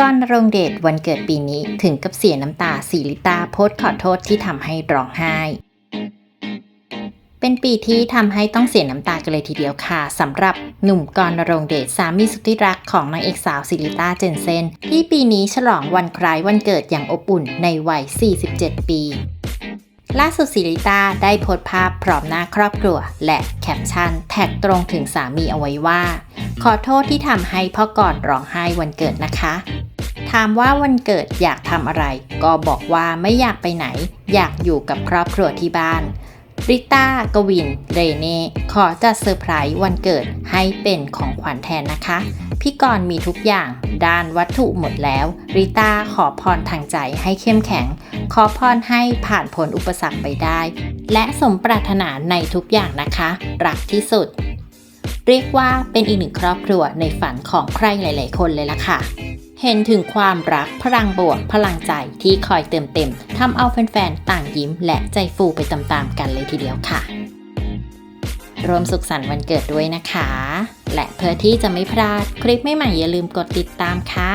ก้อนรงเดชวันเกิดปีนี้ถึงกับเสียน้ำตาสีลิตาโพสขอโทษที่ทำให้ร้องไห้ เป็นปีที่ทำให้ต้องเสียน้ำตากันเลยทีเดียวค่ะสำหรับหนุ่มกรณรงเดชสามีสุดที่รักของนางเอกสาวซิลิต้าเจนเซนที่ปีนี้ฉลองวันคล้ายวันเกิดอย่างอบอุ่นในวัย 47 ปีล่าสุดซิลิตาได้โพสต์ภาพพร้อมหน้าครอบครัว และแคปชั่นแท็กตรงถึงสามีเอาไว้ว่า ขอโทษที่ทำให้พ่อกอดร้องไห้วันเกิดนะคะ ถามว่าวันเกิดอยากทำอะไร ก็บอกว่าไม่อยากไปไหน อยากอยู่กับครอบครัวที่บ้านริต้ากวิน เรเน่ขอจัดเซอร์ไพรส์วันเกิดให้เป็นของขวัญแทนนะคะ พี่กรณ์มีทุกอย่าง ด้านวัตถุหมดแล้ว ริต้าขอพรทางใจให้เข้มแข็ง ขอพรให้ผ่านพ้นอุปสรรคไปได้ และสมปรารถนาในทุกอย่างนะคะ รักที่สุด เรียกว่าเป็นอีกหนึ่งครอบครัวในฝันของใครหลาย ๆ คนเลยล่ะค่ะ เห็นถึงความรักพลังบวกพลังใจที่คอยเติมเต็มทำเอาแฟนๆ ต่างยิ้มและใจฟูไปตามๆกันเลยทีเดียวค่ะรวมสุขสันต์วันเกิดด้วยนะคะ และเพื่อที่จะไม่พลาดคลิปใหม่ๆอย่าลืมกดติดตามค่ะ